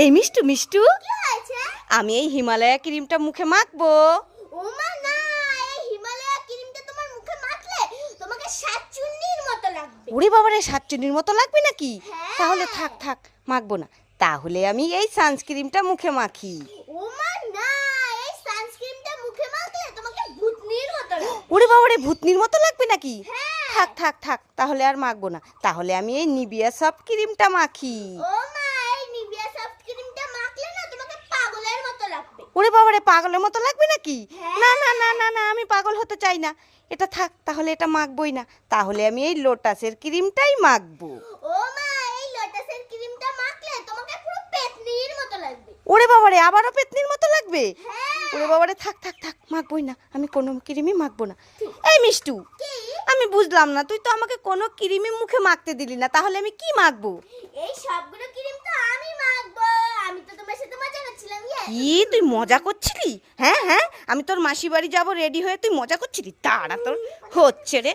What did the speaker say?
এই মিষ্টু মিষ্টু। আমি এই হিমালয়া ক্রিমটা মুখে মাখবো। ওরে বাবারে সাতচুনির মতো লাগবে নাকি? হ্যাঁ। তাহলে থাক থাক মাখবো না। তাহলে আমি এই সানস্ক্রিমটা মুখে মাখি। ওরে বাবারে ভূতনির মতো লাগবে নাকি? হ্যাঁ। থাক থাক থাক তাহলে আর মাখবো না। তাহলে আমি এই নিবিয়া সফট ক্রিমটা মাখি ওমা এই নিভিয়া সফট ক্রিমটা মাখলে না তোমাকে পাগলের মতো লাগবে ওরে বাবারে পাগলের মতো লাগবে নাকি? হ্যাঁ। না না না না না আমি পাগল হতে চাই না। এটা থাক তাহলে এটা মাখবই না। তাহলে আমি এই লোটাসের ক্রিমটাই মাখবো। ওমা এই লোটাসের ক্রিমটা মাখলে তোমাকে পুরো পেতনির মতো লাগবে। ওরে বাবারে আবারও পেতনির মতো লাগবে? হ্যাঁ। ওরে বাবারে থাক থাক থাক মাখবই না। আমি কোনো ক্রিমই মাখবো না। এই মিষ্টু কি? আমি বুঝলাম না তুই তো আমাকে কোনো ক্রিমই মুখে মাখতে দিলি না। তাহলে আমি কি মাখবো? এই সবগুলো ক্রিম তো আমি মাখবো আমি তো তোমার সাথে মজা করছিলাম ইয়ে কি তুই মজা করছিলি? হ্যাঁ হ্যাঁ আমি তোর মাসি বাড়ি যাব রেডি হয়ে তুই মজা করছিলি? তারা তোর, হচ্ছে রে।